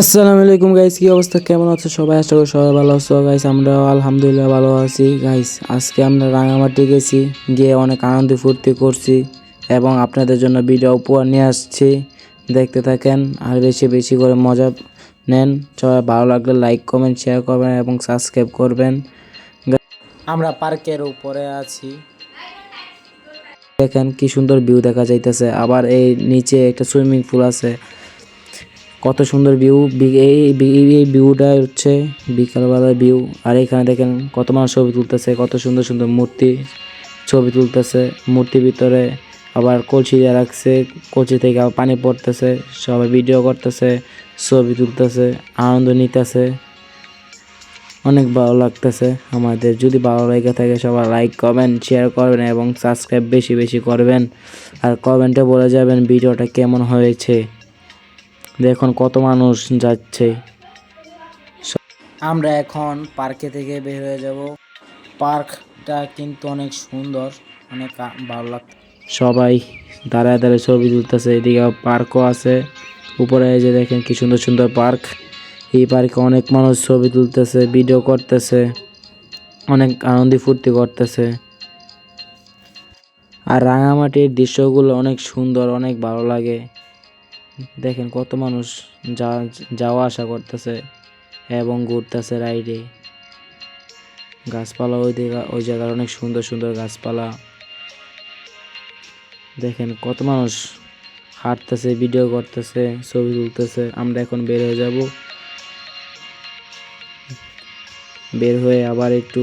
আসসালামু আলাইকুম গাইস কি অবস্থা? কেমন আছো সবাই? আশা করি সবাই ভালো আছো। গাইস আমরা আলহামদুলিল্লাহ ভালো আছি। গাইস আজকে আমরা রাঙামাটি গেছি গিয়ে অনেক আনন্দ ফুর্তি করছি এবং আপনাদের জন্য ভিডিও উপহার নিয়ে আসছি। দেখতে থাকেন আর বেশি বেশি করে মজা নেন। সবাই ভালো লাগলে লাইক কমেন্ট শেয়ার করবেন এবং সাবস্ক্রাইব করবেন। আমরা পার্কের উপরে আছি। দেখেন কি সুন্দর ভিউ দেখা যাইতেছে। আবার এই নিচে একটা সুইমিং পুল আছে। কত সুন্দর ভিউ এই এই ভিউটা হচ্ছে বিকালবেলার ভিউ আর এখানে দেখেন কত মানুষ ছবি তুলতেছে, কত সুন্দর সুন্দর মূর্তি ছবি তুলতেছে। মূর্তির ভিতরে আবার কলসি দিয়ে রাখছে, কলসি থেকে আবার পানি পড়তেছে, সবাই ভিডিও করতেছে, ছবি তুলতেছে, আনন্দ নিতেছে। অনেক ভালো লাগতেছে আমাদের। যদি ভালো লেগে থাকে সবাই লাইক কমেন্ট শেয়ার করবেন এবং সাবস্ক্রাইব বেশি বেশি করবেন। আর কমেন্টে বলে যাবেন ভিডিওটা কেমন হয়েছে। দেখুন কত মানুষ যাচ্ছে। আমরা এখন পার্কে থেকে বের হয়ে যাব। পার্কটা কিন্তু অনেক সুন্দর অনেক ভালো লাগ সবাই দাঁড়ায় দাঁড়ায় ছবি তুলতেছে এদিকে পার্কও আছে। উপরে এই যে দেখেন কি সুন্দর সুন্দর পার্ক। এই পার্কে অনেক মানুষ ছবি তুলতেছে ভিডিও করতেছে অনেক আনন্দ ফুর্তি করতেছে। আর রাঙামাটির দৃশ্যগুলো অনেক সুন্দর অনেক ভালো লাগে। দেখেন কত মানুষ যা, যাওয়া আসা করতেছে এবং ঘুরতেছে রাইডে। গাছপালা ওই দিকে, ওই জায়গার অনেক সুন্দর সুন্দর গাছপালা। দেখেন কত মানুষ হাঁটতেছে, ভিডিও করতেছে, ছবি তুলতেছে। আমরা এখন বের হয়ে যাব। বের হয়ে আবার একটু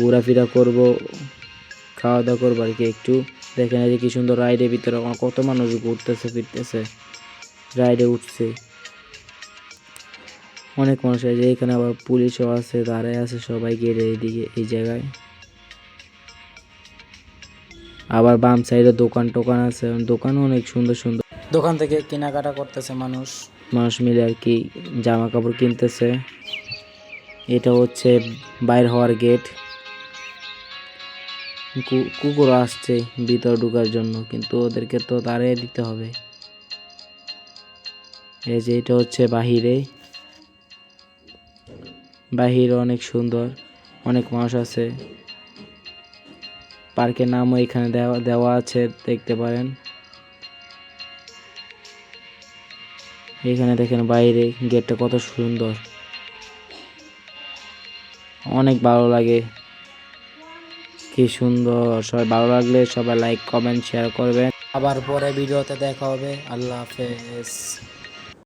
ঘোরাফেরা করব খাওয়া দাওয়া করব আর কি একটু। দেখেন এই কি সুন্দর রাইডের ভিতরে কত মানুষ ঘুরতেছে, ফিরতেছে। রাইডে উঠছে। অনেক মানুষ আছে এখানে আবার পুলিশও আছে দাঁড়ায় আছে সবাই গেলে এইদিকে এই জায়গায়। আবার বাম সাইডে দোকান টোকান আছে দোকানও অনেক সুন্দর সুন্দর। দোকান থেকে কেনাকাটা করতেছে মানুষ। মানুষ মিলে আর কি জামা কাপড় কিনতেছে। এটা হচ্ছে বাইর হওয়ার গেট। কুকুর আসছে ভিতর ঢোকার জন্য কিন্তু ওদেরকে তো তাড়িয়ে দিতে হবে। এই যে এটা হচ্ছে বাহিরে। বাহির অনেক সুন্দর, অনেক মানুষ আছে। পার্কের নামও এখানে দেওয়া দেওয়া আছে, দেখতে পারেন। এখানে দেখেন বাইরে গেটটা কত সুন্দর। অনেক ভালো লাগে। কি সুন্দর, সবাই ভালো লাগলে সবাই লাইক কমেন্ট শেয়ার করবেন। আবার পরে ভিডিওতে দেখা হবে। আল্লাহ হাফেজ।